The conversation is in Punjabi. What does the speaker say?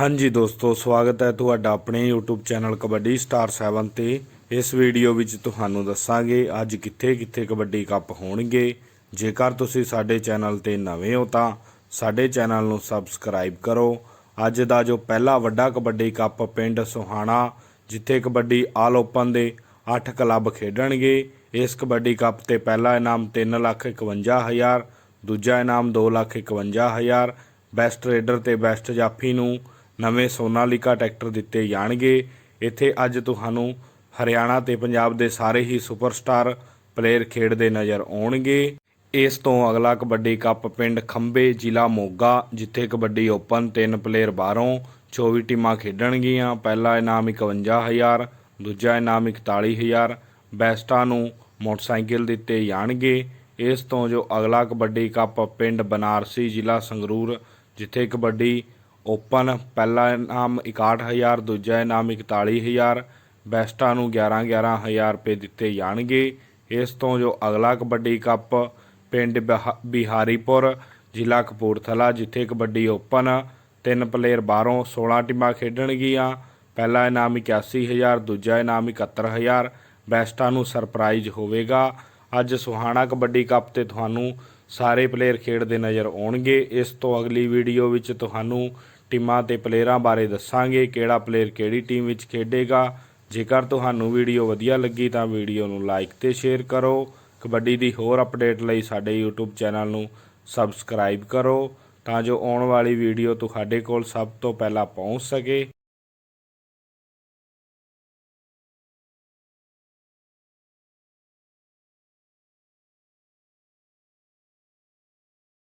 ਹਾਂਜੀ ਦੋਸਤੋ, ਸਵਾਗਤ ਹੈ ਤੁਹਾਡਾ ਆਪਣੇ YouTube ਚੈਨਲ ਕਬੱਡੀ ਸਟਾਰ 7 ਤੇ। ਇਸ ਵੀਡੀਓ ਵਿੱਚ ਤੁਹਾਨੂੰ ਦੱਸਾਂਗੇ ਅੱਜ ਕਿੱਥੇ ਕਿੱਥੇ ਕਬੱਡੀ ਕੱਪ ਹੋਣਗੇ। ਜੇਕਰ ਤੁਸੀਂ ਸਾਡੇ ਚੈਨਲ ਤੇ ਨਵੇਂ ਹੋ ਤਾਂ ਸਾਡੇ ਚੈਨਲ ਨੂੰ ਸਬਸਕ੍ਰਾਈਬ ਕਰੋ। ਅੱਜ ਦਾ ਜੋ ਪਹਿਲਾ ਵੱਡਾ ਕਬੱਡੀ ਕੱਪ ਪਿੰਡ ਸੁਹਾਣਾ, ਜਿੱਥੇ ਕਬੱਡੀ ਆਲ ਓਪਨ ਦੇ 8 ਕਲੱਬ ਖੇਡਣਗੇ, ਇਸ ਕਬੱਡੀ ਕੱਪ ਤੇ ਪਹਿਲਾ ਇਨਾਮ 351000 ਦੂਜਾ ਇਨਾਮ 251000 ਬੈਸਟ ਰੇਡਰ ਤੇ ਬੈਸਟ ਜਾਫੀ ਨੂੰ ਨਵੇਂ ਸੋਨਾਲੀਕਾ ਟਰੈਕਟਰ ਦਿੱਤੇ ਜਾਣਗੇ। ਇੱਥੇ ਅੱਜ ਤੁਹਾਨੂੰ ਹਰਿਆਣਾ ਤੇ ਪੰਜਾਬ ਦੇ ਸਾਰੇ ਹੀ ਸੁਪਰਸਟਾਰ ਪਲੇਅਰ ਖੇਡਦੇ ਨਜ਼ਰ ਆਉਣਗੇ। ਇਸ ਤੋਂ ਅਗਲਾ ਕਬੱਡੀ ਕੱਪ ਪਿੰਡ ਖੰਬੇ, ਜ਼ਿਲ੍ਹਾ ਮੋਗਾ, ਜਿੱਥੇ ਕਬੱਡੀ ਓਪਨ ਤਿੰਨ ਪਲੇਅਰ ਬਾਹਰੋਂ 24 ਟੀਮਾਂ ਖੇਡਣਗੀਆਂ। ਪਹਿਲਾ ਇਨਾਮ 51000 ਦੂਜਾ ਇਨਾਮ 41000 ਬੈਸਟਾਂ ਨੂੰ ਮੋਟਰਸਾਈਕਲ ਦਿੱਤੇ ਜਾਣਗੇ। ਇਸ ਤੋਂ ਜੋ ਅਗਲਾ ਕਬੱਡੀ ਕੱਪ ਪਿੰਡ ਬਨਾਰਸੀ, ਜ਼ਿਲ੍ਹਾ ਸੰਗਰੂਰ, ਜਿੱਥੇ ਕਬੱਡੀ ਓਪਨ, ਪਹਿਲਾ ਇਨਾਮ 61000 ਦੂਜਾ ਇਨਾਮ 41000 ਬੈਸਟਾਂ ਨੂੰ 11 11000 ਰੁਪਏ ਦਿੱਤੇ ਜਾਣਗੇ। ਇਸ ਤੋਂ ਜੋ ਅਗਲਾ ਕਬੱਡੀ ਕੱਪ, ਪਿੰਡ ਬਿਹਾ- ਬਿਹਾਰੀਪੁਰ, ਜ਼ਿਲ੍ਹਾ ਕਪੂਰਥਲਾ, ਜਿੱਥੇ ਕਬੱਡੀ ਓਪਨ, ਤਿੰਨ ਪਲੇਅਰ ਬਾਹਰੋਂ 16 ਟੀਮਾਂ ਖੇਡਣਗੀਆਂ। ਪਹਿਲਾ ਇਨਾਮ 81000 ਦੂਜਾ ਇਨਾਮ 71000 ਬੈਸਟਾਂ ਨੂੰ ਸਰਪ੍ਰਾਈਜ਼ ਹੋਵੇਗਾ। ਅੱਜ ਸੁਹਾਣਾ ਕਬੱਡੀ ਕੱਪ ਤੇ ਤੁਹਾਨੂੰ ਸਾਰੇ ਪਲੇਅਰ ਖੇਡਦੇ ਨਜ਼ਰ ਆਉਣਗੇ। ਇਸ ਤੋਂ ਅਗਲੀ ਵੀਡੀਓ ਵਿੱਚ ਤੁਹਾਨੂੰ ਟੀਮਾਂ ਤੇ ਪਲੇਅਰਾਂ ਬਾਰੇ ਦੱਸਾਂਗੇ ਕਿਹੜਾ ਪਲੇਅਰ ਕਿਹੜੀ ਟੀਮ ਵਿੱਚ ਖੇਡੇਗਾ। ਜੇਕਰ ਤੁਹਾਨੂੰ ਵੀਡੀਓ ਵਧੀਆ ਲੱਗੀ ਤਾਂ ਵੀਡੀਓ ਨੂੰ ਲਾਈਕ ਤੇ ਸ਼ੇਅਰ ਕਰੋ। ਕਬੱਡੀ ਦੀ ਹੋਰ ਅਪਡੇਟ ਲਈ ਸਾਡੇ YouTube ਚੈਨਲ ਨੂੰ ਸਬਸਕ੍ਰਾਈਬ ਕਰੋ ਤਾਂ ਜੋ ਆਉਣ ਵਾਲੀ ਵੀਡੀਓ ਤੁਹਾਡੇ ਕੋਲ ਸਭ ਤੋਂ ਪਹਿਲਾਂ ਪਹੁੰਚ ਸਕੇ।